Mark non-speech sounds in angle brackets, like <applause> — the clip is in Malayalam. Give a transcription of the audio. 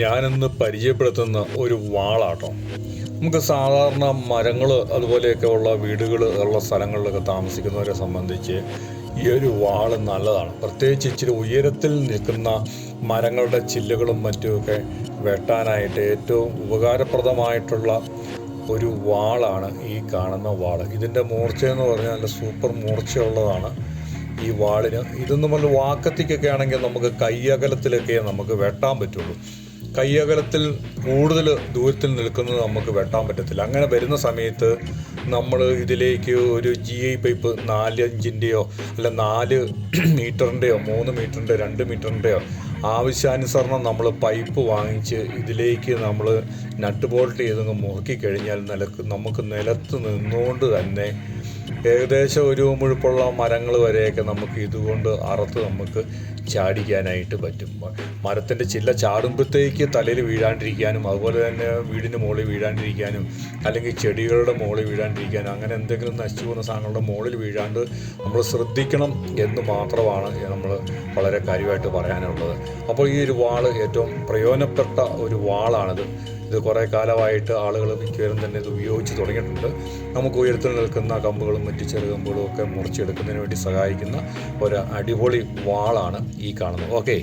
ഞാനിന്ന് പരിചയപ്പെടുത്തുന്ന ഒരു വാളാട്ടോ. നമുക്ക് സാധാരണ മരങ്ങൾ അതുപോലെയൊക്കെ ഉള്ള വീടുകൾ ഉള്ള സ്ഥലങ്ങളിലൊക്കെ താമസിക്കുന്നവരെ സംബന്ധിച്ച് ഈ ഒരു വാൾ നല്ലതാണ്. പ്രത്യേകിച്ച് ഇച്ചിരി ഉയരത്തിൽ നിൽക്കുന്ന മരങ്ങളുടെ ചില്ലുകളും മറ്റുമൊക്കെ വെട്ടാനായിട്ട് ഏറ്റവും ഉപകാരപ്രദമായിട്ടുള്ള ഒരു വാളാണ് ഈ കാണുന്ന വാൾ. ഇതിന്റെ മൂർച്ചയെന്ന് പറഞ്ഞാൽ നല്ല സൂപ്പർ മൂർച്ചയുള്ളതാണ് ഈ വാളിന്. ഇതൊന്നും നമ്മൾ വാക്കത്തിക്കൊക്കെ ആണെങ്കിൽ നമുക്ക് കയ്യകലത്തിലൊക്കെ നമുക്ക് വെട്ടാൻ പറ്റുള്ളൂ. കയ്യകലത്തിൽ കൂടുതൽ ദൂരത്തിൽ നിൽക്കുന്നത് നമുക്ക് വെട്ടാൻ പറ്റത്തില്ല. അങ്ങനെ വരുന്ന സമയത്ത് നമ്മൾ ഇതിലേക്ക് ഒരു ജി ഐ പൈപ്പ് നാല് ഇഞ്ചിന്റെയോ അല്ല നാല് <clears throat> മീറ്ററിന്റെയോ മൂന്ന് മീറ്ററിന്റെ രണ്ട് മീറ്ററിന്റെയോ ആവശ്യാനുസരണം നമ്മൾ പൈപ്പ് വാങ്ങിച്ച് ഇതിലേക്ക് നമ്മൾ നട്ട് ബോൾട്ട് ചെയ്തങ്ങ് മുറുക്കി കഴിഞ്ഞാൽ നിലയ്ക്ക് നമുക്ക് നിലത്ത് നിന്നുകൊണ്ട് തന്നെ ഏകദേശം ഒരു മുഴുപ്പുള്ള മരങ്ങൾ വരെയൊക്കെ നമുക്ക് ഇതുകൊണ്ട് അറുത്ത് നമുക്ക് ചാടിക്കാനായിട്ട് പറ്റും. മരത്തിന്റെ ചില്ല ചാടുമ്പോഴത്തേക്ക് തലയിൽ വീഴാണ്ടിരിക്കാനും അതുപോലെ തന്നെ വീടിന്റെ മുകളിൽ വീഴാണ്ടിരിക്കാനും അല്ലെങ്കിൽ ചെടികളുടെ മുകളിൽ വീഴാണ്ടിരിക്കാനും അങ്ങനെ എന്തെങ്കിലും നശിച്ചു പോകുന്ന സാധനങ്ങളുടെ മുകളിൽ വീഴാണ്ട് നമ്മൾ ശ്രദ്ധിക്കണം എന്ന് മാത്രമാണ് നമ്മൾ വളരെ കാര്യമായിട്ട് പറയാനുള്ളത്. അപ്പോൾ ഈ ഒരു വാൾ ഏറ്റവും പ്രയോജനപ്പെട്ട ഒരു വാളാണിത്. ഇത് കുറേ കാലമായിട്ട് ആളുകൾ മിക്കവരും തന്നെ ഇത് ഉപയോഗിച്ച് തുടങ്ങിയിട്ടുണ്ട്. നമുക്ക് ഉയരത്തിൽ നിൽക്കുന്ന കമ്പുകളും മറ്റ് ചെറുകമ്പുകളും ഒക്കെ മുറിച്ചെടുക്കുന്നതിന് വേണ്ടി സഹായിക്കുന്ന ഒരു അടിപൊളി വാളാണ് ഈ കാണുന്നത്. ഓക്കെ